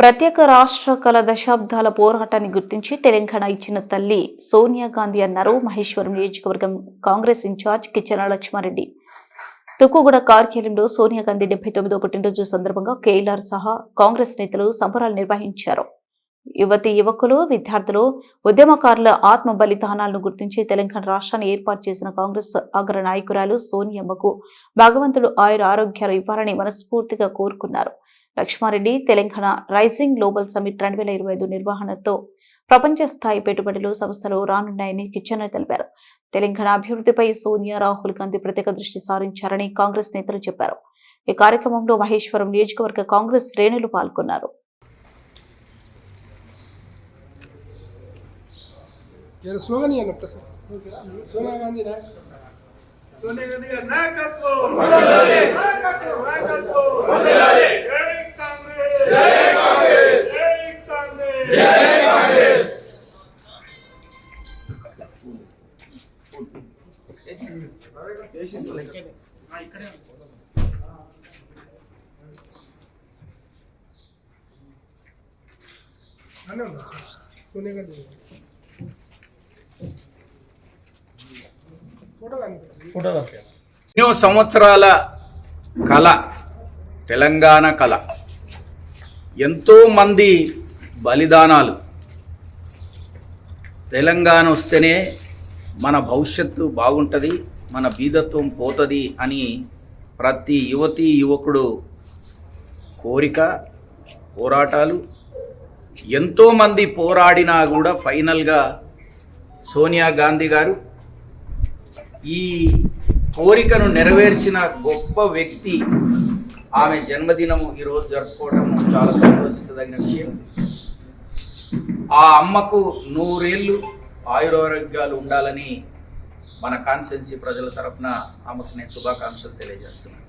ప్రత్యేక రాష్ట్ర కల దశాబ్దాల పోరాటాన్ని గుర్తించి తెలంగాణ ఇచ్చిన తల్లి సోనియా గాంధీ అన్నారు మహేశ్వరం నియోజకవర్గం కాంగ్రెస్ ఇన్ఛార్జ్ కిచెన లక్ష్మారెడ్డి. తుక్కుగూడ కార్యాలయంలో సోనియా గాంధీ డెబ్బై తొమ్మిదో పుట్టినరోజు సందర్భంగా కేఎల్ఆర్ సహా కాంగ్రెస్ నేతలు సంబరాలు నిర్వహించారు. యువతి యువకులు విద్యార్థులు ఉద్యమకారుల ఆత్మ బలిదానాలను గుర్తించి తెలంగాణ రాష్ట్రాన్ని ఏర్పాటు చేసిన కాంగ్రెస్ అగ్ర నాయకురాలు సోనియమ్మకు భగవంతుడు ఆయుర ఆరోగ్యాలు ఇవ్వాలని మనస్ఫూర్తిగా కోరుకున్నారు. Laxma Reddy Telangana rising global summit రెండు వేల ఇరవై ఐదు నిర్వహణతో ప్రపంచ స్థాయి పెట్టుబడులు సంస్థలు రానున్నాయని కిచెన్ తెలిపారు. తెలంగాణ అభివృద్ధిపై సోనియా రాహుల్ గాంధీ ప్రత్యేక దృష్టి సారించారని కాంగ్రెస్ నేతలు చెప్పారు. ఈ కార్యక్రమంలో మహేశ్వరం నియోజకవర్గ కాంగ్రెస్ శ్రేణులు పాల్గొన్నారు. సోనియా గాంధీ సోనియా గాంధీ ఎన్నో సంవత్సరాల కళ తెలంగాణ కళ. ఎంతోమంది బలిదానాలు. తెలంగాణ వస్తేనే మన భవిష్యత్తు బాగుంటుంది మన బీదత్వం పోతుంది అని ప్రతి యువతి యువకుడు కోరిక పోరాటాలు ఎంతోమంది పోరాడినా కూడా ఫైనల్గా సోనియా గాంధీ గారు ఈ కోరికను నెరవేర్చిన గొప్ప వ్యక్తి ఆమె జన్మదినము ఈరోజు జరుపుకోవడం చాలా సంతోషించదగిన విషయం. ఆ అమ్మకు నూరేళ్ళు ఆయురారోగ్యాలు ఉండాలని మన కాన్స్టెన్సీ ప్రజల తరపున ఆమెకు నేను శుభాకాంక్షలు తెలియజేస్తున్నాను.